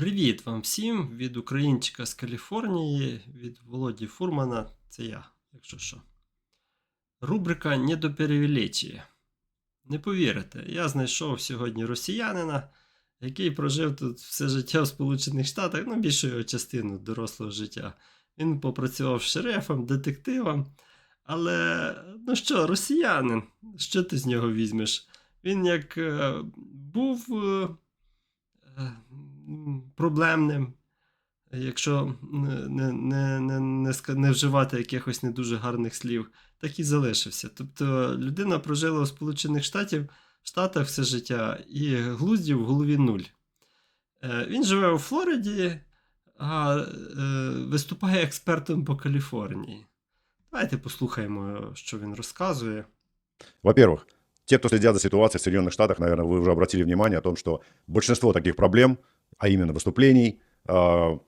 Привіт вам всім від українчика з Каліфорнії, від Володі Фурмана. Це я, якщо що. Рубрика «Не. Не повірите, я знайшов сьогодні росіянина, який прожив тут все життя в Сполучених Штатах, ну, більшу його частину дорослого життя. Він попрацював шерифом, детективом. Але, ну що, росіянин, що ти з нього візьмеш? Він як е, був. Проблемним, якщо не, не, не, не, не вживати якихось не дуже гарних слів, так і залишився. Тобто людина прожила у Сполучених Штатів, Штатах все життя і глуздів в голові нуль. Е, Він живе у Флориді, а е, виступає експертом по Каліфорнії. Давайте послухаємо, що він розказує. Во-первых, те, кто следят за ситуацией в Соединенных Штатах, наверное, вы уже обратили внимание о том, что большинство таких проблем, а именно выступлений э,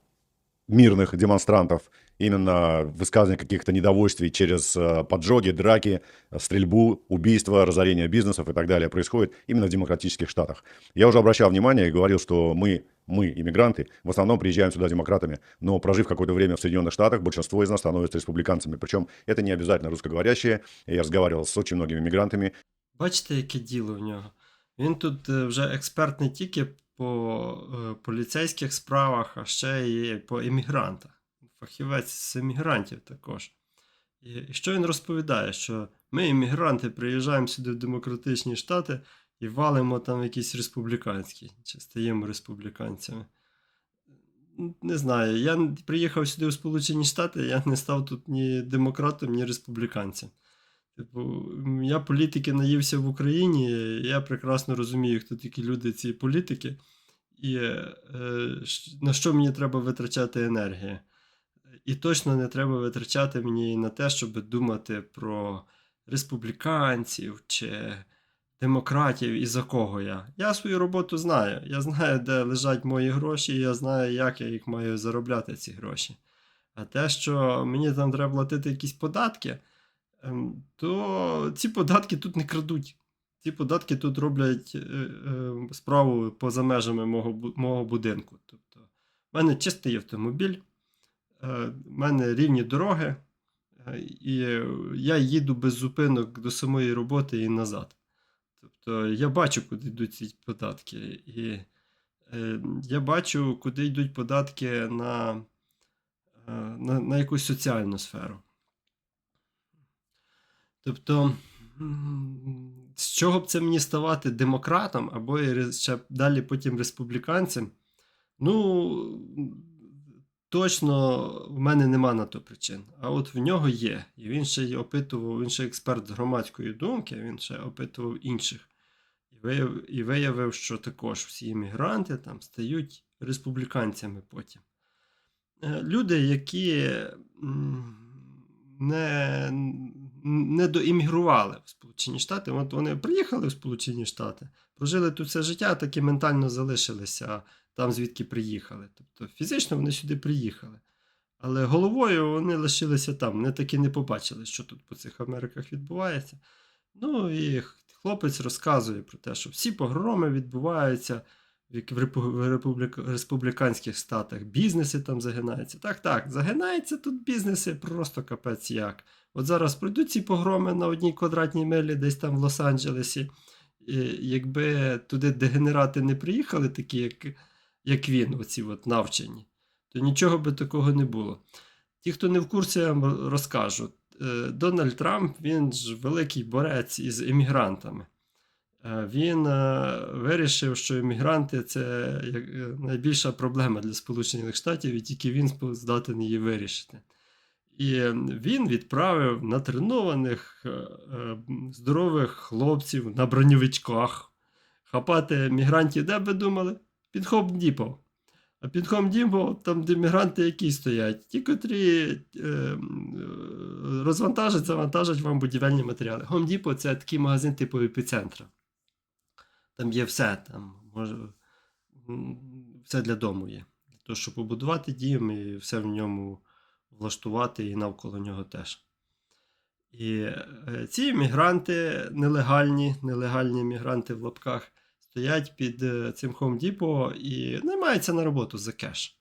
мирных демонстрантов, именно высказывание каких-то недовольствий через э, поджоги, драки, стрельбу, убийства, разорение бизнесов и так далее, происходит именно в демократических штатах. Я уже обращал внимание и говорил, что мы, мы, иммигранты, в основном приезжаем сюда демократами, но прожив какое-то время в Соединенных Штатах, большинство из нас становятся республиканцами. Причем это не обязательно русскоговорящие. Я разговаривал с очень многими иммигрантами, Бачите, яке діло в нього? Він тут е, вже експерт не тільки по е, поліцейських справах, а ще й по емігрантах. Фахівець з емігрантів також. І, що він розповідає? Що ми, емігранти, приїжджаємо сюди в демократичні штати і валимо там якісь республіканські, чи стаємо республіканцями. Не знаю, я приїхав сюди в Сполучені Штати, я не став тут ні демократом, ні республіканцем. Типу, я політики наївся в Україні, я прекрасно розумію, хто такі люди, ці політики, і е, на що мені треба витрачати енергію. І точно не треба витрачати мені на те, щоб думати про республіканців чи демократів і за кого я. Я свою роботу знаю. Я знаю, де лежать мої гроші, і я знаю, як я їх маю заробляти, ці гроші. А те, що мені там треба платити якісь податки, то ці податки тут не крадуть. Ці податки тут роблять е, е, справу поза межами мого, мого будинку. Тобто, в мене чистий автомобіль, е, в мене рівні дороги, е, і я їду без зупинок до самої роботи і назад. Тобто я бачу, куди йдуть ці податки. І я бачу, куди йдуть податки на, на, на якусь соціальну сферу. Тобто, з чого б це мені ставати демократом або ще далі потім республіканцем? Ну, точно в мене нема на то причин. А от в нього є. І він ще опитував, він ще експерт з громадської думки, він ще опитував інших. І виявив, і виявив, що також всі іммігранти там стають республіканцями потім. Е, Люди, які не, не доіммігрували в Сполучені Штати, от вони приїхали в Сполучені Штати, прожили тут все життя, так і ментально залишилися там, звідки приїхали. Тобто фізично вони сюди приїхали. Але головою вони лишилися там, вони таки не побачили, що тут по цих Америках відбувається. Ну і хлопець розказує про те, що всі погроми відбуваються в республіканських штатах. Бізнеси там загинаються. Так, так, загинаються тут бізнеси просто капець як. От зараз пройдуть ці погроми на одній квадратній милі, десь там в Лос-Анджелесі. Якби туди дегенерати не приїхали, такі, як, як він, оці от навчені, то нічого би такого не було. Ті, хто не в курсі, я вам розкажу. Е, Дональд Трамп він ж великий борець із емігрантами. Е, Він е, вирішив, що емігранти це е, найбільша проблема для Сполучених Штатів, і тільки він здатен її вирішити. І він відправив натренованих здорових хлопців на броньовичках хапати мігрантів, де б ви думали? Під Хоум Діпо. А під Хоум Діпо, там, де мігранти які стоять, ті, котрі е, розвантажать, завантажать вам будівельні матеріали. Depot – це такий магазин типу епіцентра. Там є все, там може, все для дому є. Того, щоб побудувати дім і все в ньому влаштувати, і навколо нього теж. І е, ці мігранти нелегальні, нелегальні мігранти в лапках стоять під е, цим Home Depot і наймаються на роботу за кеш.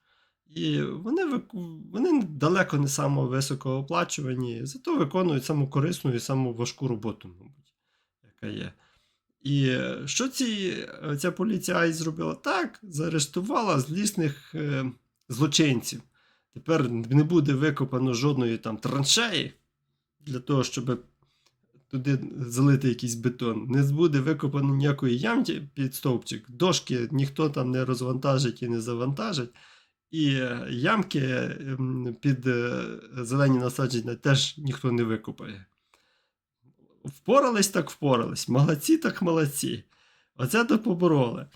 І вони, вони далеко не само високооплачувані, зато виконують саму корисну і саму важку роботу, мабуть, яка є. І що ці, е, ця поліція зробила? Так, заарештувала злісних е, злочинців. Тепер не буде викопано жодної там траншеї для того, щоб туди залити якийсь бетон. Не буде викопано ніякої ямки під стовпчик. Дошки ніхто там не розвантажить і не завантажить. І е, ямки ем, під е, зелені насадження теж ніхто не викопає. Впорались так впорались. Молодці так молодці. Оце то побороли.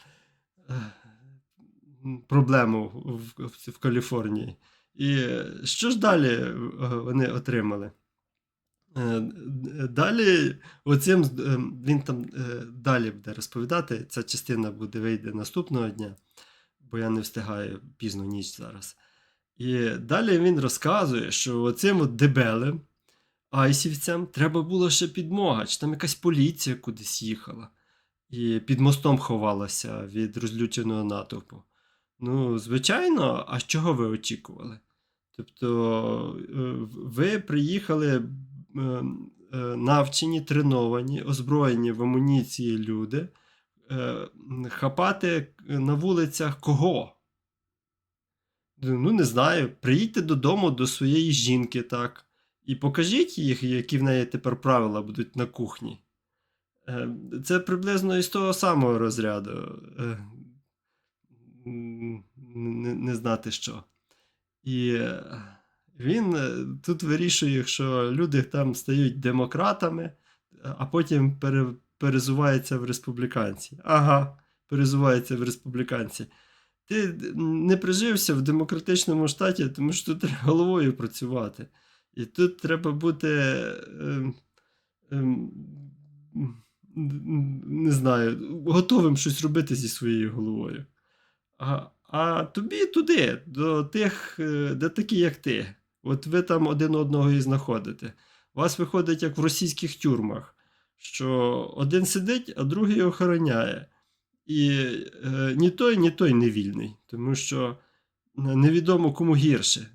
Проблему в, в, в Каліфорнії. І що ж далі е, вони отримали? Е, Далі, оцим, е, він там далі буде розповідати. Ця частина буде вийде наступного дня, бо я не встигаю пізно ніч зараз. І далі він розказує, що оцим от дебелем, айсівцям, треба було ще підмога, чи там якась поліція кудись їхала і під мостом ховалася від розлюченого натовпу. Ну, звичайно, а чого ви очікували? Тобто, е, ви приїхали е, навчені, треновані, озброєні в амуніції люди, е, хапати на вулицях кого? Ну, не знаю. Приїдьте додому до своєї жінки, так, і покажіть їх, які в неї тепер правила будуть на кухні. Е, Це приблизно із того самого розряду. Е, Не, не знати що. І е, він тут вирішує, що люди там стають демократами, а потім пере, перезуваються в республіканці. Ага, перезуваються в республіканці. Ти не прижився в демократичному штаті, тому що тут головою працювати. І тут треба бути. Е, е, не знаю, готовим щось робити зі своєю головою. А, а тобі туди, до тих, е, де такі, як ти. От ви там один одного і знаходите. У вас виходить, як в російських тюрмах, що один сидить, а другий охороняє. І е, ні той, ні той не вільний, тому що невідомо кому гірше.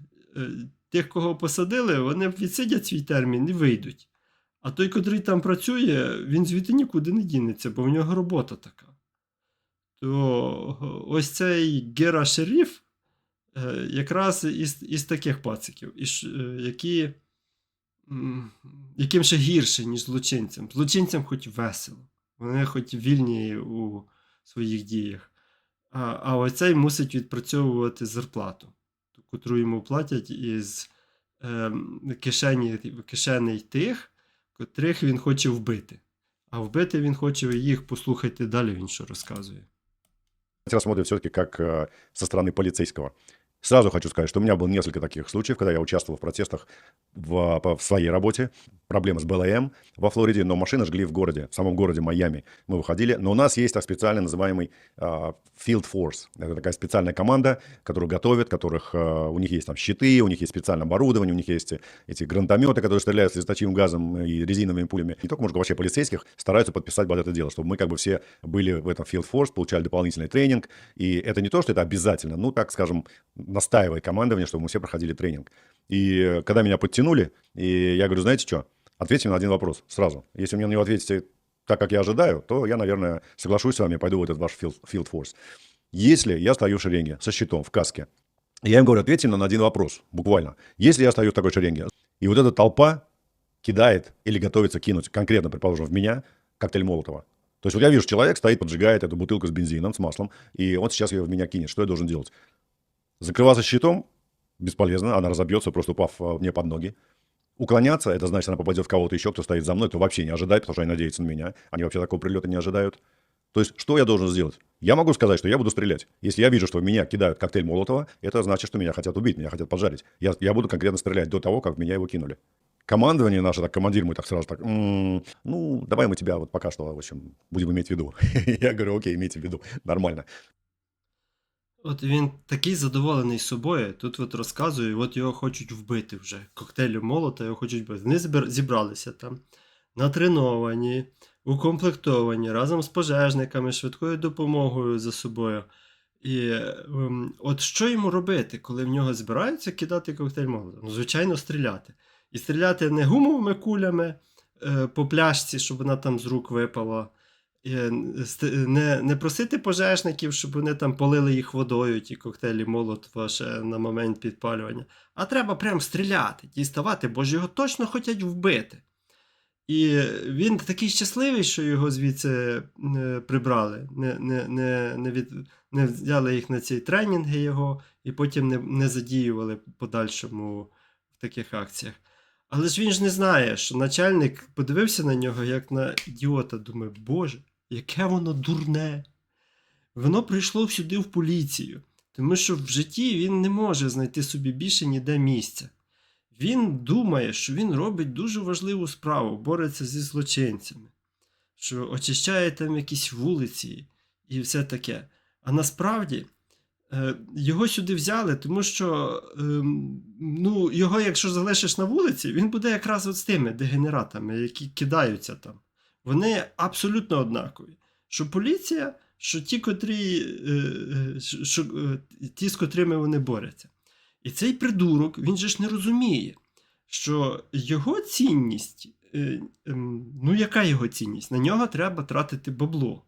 Тих, кого посадили, вони відсидять свій термін і вийдуть. А той, котрий там працює, він звідти нікуди не дінеться, бо в нього робота така. То ось цей Гера Шеріф е, якраз із, із таких пациків, е, які, яким ще гірше, ніж злочинцям. Злочинцям хоч весело, вони хоч вільні у своїх діях. А, а оцей мусить відпрацьовувати зарплату, ту, котру йому платять із е, кишені, кишеней тих, котрих він хоче вбити. А вбити він хоче їх, послухайте далі, він що розказує. рассмотрим все-таки как со стороны полицейского. Сразу хочу сказать, что у меня было несколько таких случаев, когда я участвовал в протестах в, в своей работе. Проблема с БЛМ во Флориде, но машины жгли в городе, в самом городе Майами. Мы выходили, но у нас есть так специально называемый а, Field Force. Это такая специальная команда, которую готовят, которых а, у них есть там щиты, у них есть специальное оборудование, у них есть эти гранатометы, которые стреляют слезоточивым газом и резиновыми пулями. Не только, может, вообще полицейских стараются подписать под это дело, чтобы мы как бы все были в этом Field Force, получали дополнительный тренинг. И это не то, что это обязательно, ну, так скажем, настаивает командование, чтобы мы все проходили тренинг. И э, когда меня подтянули, и я говорю, знаете что, ответьте на один вопрос сразу. Если мне на него ответите так, как я ожидаю, то я, наверное, соглашусь с вами, пойду в этот ваш field, field force. Если я стою в шеренге со щитом, в каске, я им говорю, ответьте на один вопрос, буквально. Если я стою в такой шеренге, и вот эта толпа кидает или готовится кинуть, конкретно, предположим, в меня, коктейль Молотова, то есть вот я вижу, человек стоит, поджигает эту бутылку с бензином, с маслом, и он сейчас ее в меня кинет. Что я должен делать? Закрываться щитом бесполезно, она разобьется, просто упав а, мне под ноги. Уклоняться, это значит, она попадет в кого-то еще, кто стоит за мной, кто вообще не ожидает, потому что они надеются на меня. Они вообще такого прилета не ожидают. То есть, что я должен сделать? Я могу сказать, что я буду стрелять. Если я вижу, что в меня кидают коктейль Молотова, это значит, что меня хотят убить, меня хотят поджарить. Я, я буду конкретно стрелять до того, как меня его кинули. Командование наше, так командир мой так сразу так, «М, ну, давай мы тебя вот пока что, в общем, будем иметь в виду. Я говорю, окей, имейте в виду, нормально. От він такий задоволений собою. Тут от розказує, от його хочуть вбити вже. Коктейлю молота його хочуть вбити. Вони зібралися там, натреновані, укомплектовані разом з пожежниками, швидкою допомогою за собою. І ем, от що йому робити, коли в нього збираються кидати коктейль Молотова? Ну, звичайно, стріляти. І стріляти не гумовими кулями е, по пляшці, щоб вона там з рук випала. Е, ст- не, не просити пожежників, щоб вони там полили їх водою, ті коктейлі Молотова ще на момент підпалювання. А треба прям стріляти, діставати, бо ж його точно хочуть вбити. І він такий щасливий, що його звідси е, прибрали, не, не, не, не, від, не взяли їх на ці тренінги його і потім не, не задіювали подальшому в таких акціях. Але ж він ж не знає, що начальник подивився на нього як на ідіота, думає, Боже, яке воно дурне. Воно прийшло сюди в поліцію, тому що в житті він не може знайти собі більше ніде місця. Він думає, що він робить дуже важливу справу, бореться зі злочинцями, що очищає там якісь вулиці і все таке. А насправді е, його сюди взяли, тому що ем, ну, його, якщо залишиш на вулиці, він буде якраз от з тими дегенератами, які кидаються там. Вони абсолютно однакові. Що поліція, що ті, котрі, е, е, що, е, ті, з котрими вони борються. І цей придурок, він же ж не розуміє, що його цінність, ем, ну яка його цінність? На нього треба тратити бабло.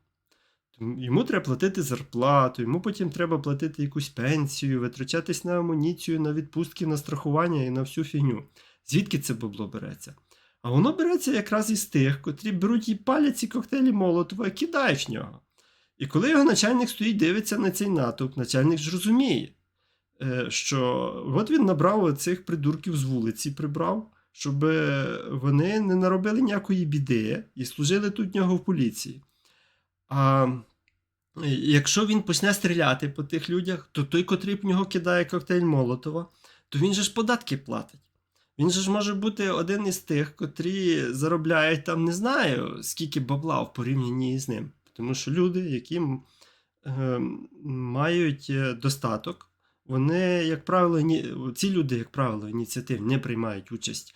Йому треба платити зарплату, йому потім треба платити якусь пенсію, витрачатись на амуніцію, на відпустки, на страхування і на всю фігню. Звідки це бабло береться? А воно береться якраз із тих, котрі беруть і палять ці коктейлі Молотова і кидають в нього. І коли його начальник стоїть, дивиться на цей натовп, начальник ж розуміє, е, що от він набрав цих придурків з вулиці, прибрав, щоб вони не наробили ніякої біди і служили тут в нього в поліції. А е, якщо він почне стріляти по тих людях, то той, котрий в нього кидає коктейль Молотова, то він же ж податки платить. Він же ж може бути один із тих, котрі заробляють там, не знаю, скільки бабла в порівнянні з ним. Тому що люди, які е, мають достаток, вони, як правило, ні, ці люди, як правило, ініціатив не приймають участь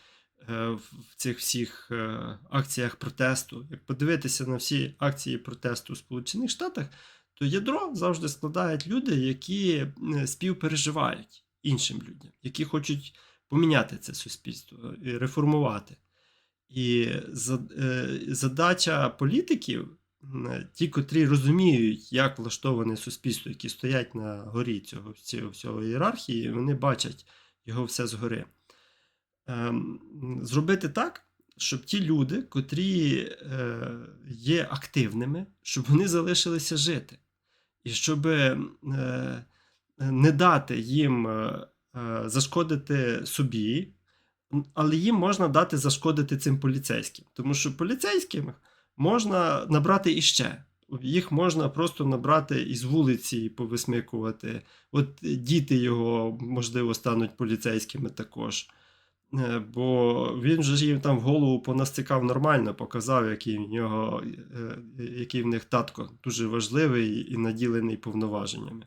е, в цих всіх е, акціях протесту. Як подивитися на всі акції протесту в Сполучених Штатах, то ядро завжди складають люди, які співпереживають іншим людям, які хочуть поміняти це суспільство і реформувати. І е, задача політиків, ті, котрі розуміють, як влаштоване суспільство, які стоять на горі цього всього, ієрархії, вони бачать його все згори. Ем, Зробити так, щоб ті люди, котрі е, є активними, щоб вони залишилися жити. І щоб е, не дати їм е, е, зашкодити собі, але їм можна дати зашкодити цим поліцейським. Тому що поліцейським можна набрати іще. Їх можна просто набрати із вулиці і повисмикувати. От діти його, можливо, стануть поліцейськими також. Е, Бо він же їм там в голову понастикав нормально, показав, який в нього, е, який в них татко дуже важливий і наділений повноваженнями.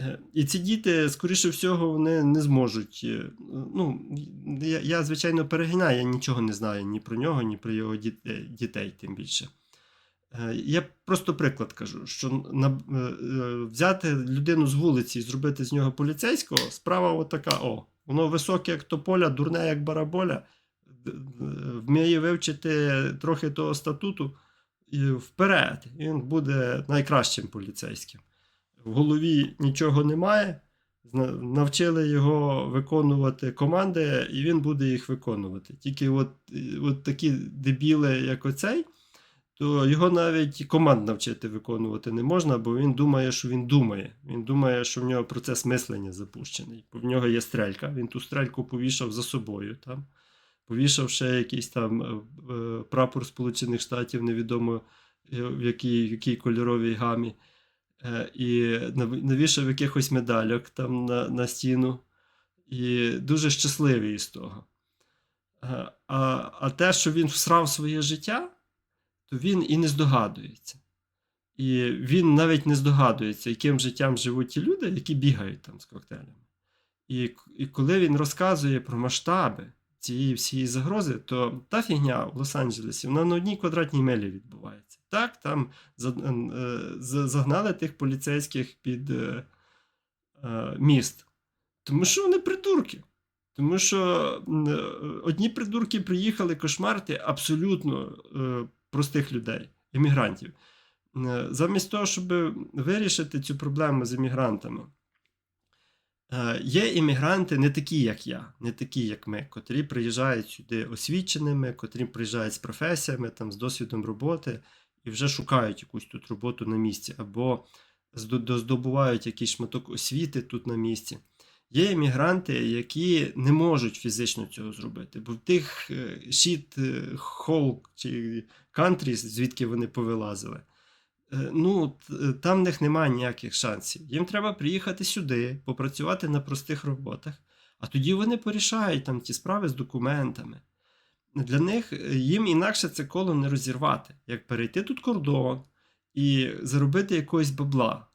Е, І ці діти, скоріше всього, вони не зможуть. е, Ну, я, я, звичайно, перегинаю, я нічого не знаю ні про нього, ні про його дітей, дітей тим більше. Е, Я просто приклад кажу, що на, е, е, взяти людину з вулиці і зробити з нього поліцейського, справа отака: о, воно високе, як тополя, дурне, як бараболя, вміє вивчити трохи того статуту і вперед. Він буде найкращим поліцейським. В голові нічого немає. Навчили його виконувати команди, і він буде їх виконувати. Тільки от, от такі дебіли, як оцей, то його навіть команд навчити виконувати не можна, бо він думає, що він думає. Він думає, що в нього процес мислення запущений. В нього є стрелька. Він ту стрельку повішав за собою. Там. Повішав ще якийсь там е, е, прапор Сполучених Штатів, невідомо е, в якій, в якій кольоровій гамі. Е, І нав- навішав якихось медальок там на, на стіну. І дуже щасливий із того. Е, А, а те, що він всрав своє життя, то він і не здогадується. І він навіть не здогадується, яким життям живуть ті люди, які бігають там з коктейлями. І, і коли він розказує про масштаби цієї всієї загрози, то та фігня в Лос-Анджелесі вона на одній квадратній милі відбувається. Так, там е, за- загнали тих поліцейських під е, е, міст. Тому що вони придурки. Тому що одні придурки приїхали кошмарити абсолютно простих людей, іммігрантів. Е, Замість того, щоб вирішити цю проблему з іммігрантами, е, є іммігранти не такі, як я, не такі, як ми, котрі приїжджають сюди освіченими, котрі приїжджають з професіями, там, з досвідом роботи і вже шукають якусь тут роботу на місці, або здо- доздобувають якийсь шматок освіти тут на місці. Є іммігранти, які не можуть фізично цього зробити, бо в тих е, shit е, hole чи countries, звідки вони повилазили, е, ну, там в них немає ніяких шансів. Їм треба приїхати сюди, попрацювати на простих роботах, а тоді вони порішають там ті справи з документами. Для них е, їм інакше це коло не розірвати, як перейти тут кордон і заробити якогось бабла,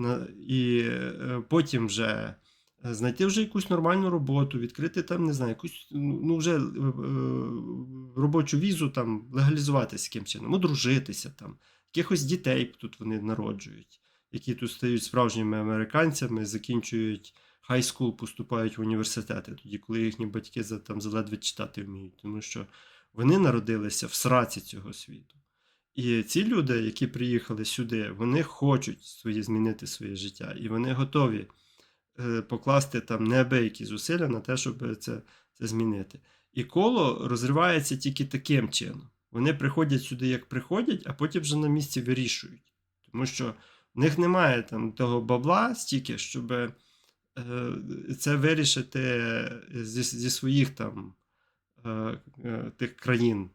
е, і е, потім вже е, знайти вже якусь нормальну роботу, відкрити там, не знаю, якусь ну вже е, е, робочу візу, там легалізуватися яким чином, одружитися там, якихось дітей тут вони народжують, які тут стають справжніми американцями, закінчують хай скул, поступають в університети, тоді, коли їхні батьки там заледве читати вміють, тому що вони народилися в сраці цього світу. І ці люди, які приїхали сюди, вони хочуть свої змінити своє життя, і вони готові е, покласти там неабиякі зусилля на те, щоб це, це змінити. І коло розривається тільки таким чином. Вони приходять сюди, як приходять, а потім вже на місці вирішують. Тому що в них немає там того бабла стільки, щоб е, це вирішити зі, зі своїх там е, е, тих країн,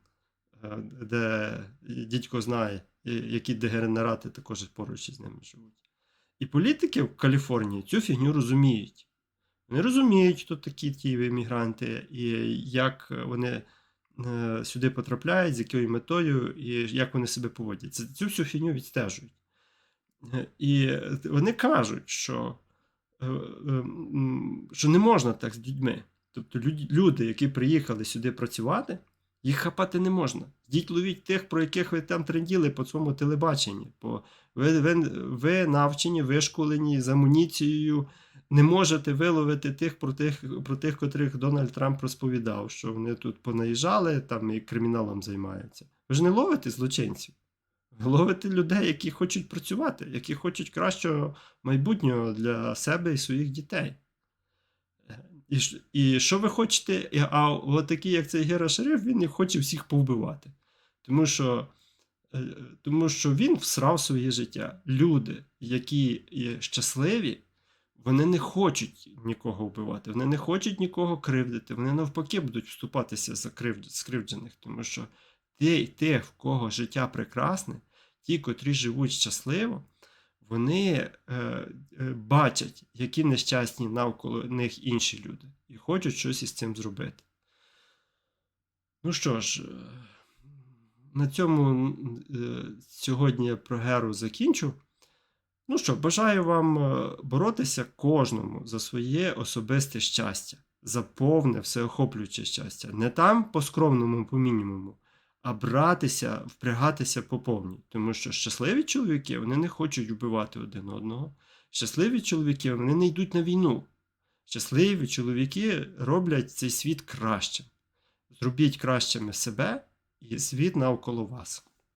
де дідько знає, які дегенерати також поруч із ними живуть. І політики в Каліфорнії цю фігню розуміють. Вони розуміють, хто такі ті іммігранти, і як вони сюди потрапляють, з якою метою, і як вони себе поводять. Цю всю фігню відстежують. Е, І вони кажуть, що, е, е, що не можна так з людьми. Тобто люди, які приїхали сюди працювати, їх хапати не можна. Йдіть ловіть тих, про яких ви там тренділи по своєму телебаченні. Бо ви, ви, ви навчені, вишколені з амуніцією, не можете виловити тих про тих, про тих, котрих Дональд Трамп розповідав, що вони тут понаїжджали там і криміналом займаються. Ви ж не ловите злочинців. Ви ловите людей, які хочуть працювати, які хочуть кращого майбутнього для себе і своїх дітей. Е, І, і що ви хочете? А от такий, як цей Гера Шериф, він хоче всіх повбивати. Тому що, е, тому що він всрав своє життя. Люди, які є щасливі, вони не хочуть нікого вбивати, вони не хочуть нікого кривдити, вони навпаки будуть вступатися за кривд... скривджених, тому що ті, ті, в кого життя прекрасне, ті, котрі живуть щасливо, вони е, е, бачать, які нещасні навколо них інші люди, і хочуть щось із цим зробити. Ну що ж, е, на цьому е, сьогодні я про Геру закінчу. Ну що, бажаю вам е, боротися кожному за своє особисте щастя, за повне, всеохоплююче щастя. Не там по скромному, по мінімуму, а братися, впрягатися по повній. Тому що щасливі чоловіки вони не хочуть вбивати один одного. Щасливі чоловіки вони не йдуть на війну. Щасливі чоловіки роблять цей світ кращим. Зробіть кращими себе і світ навколо вас.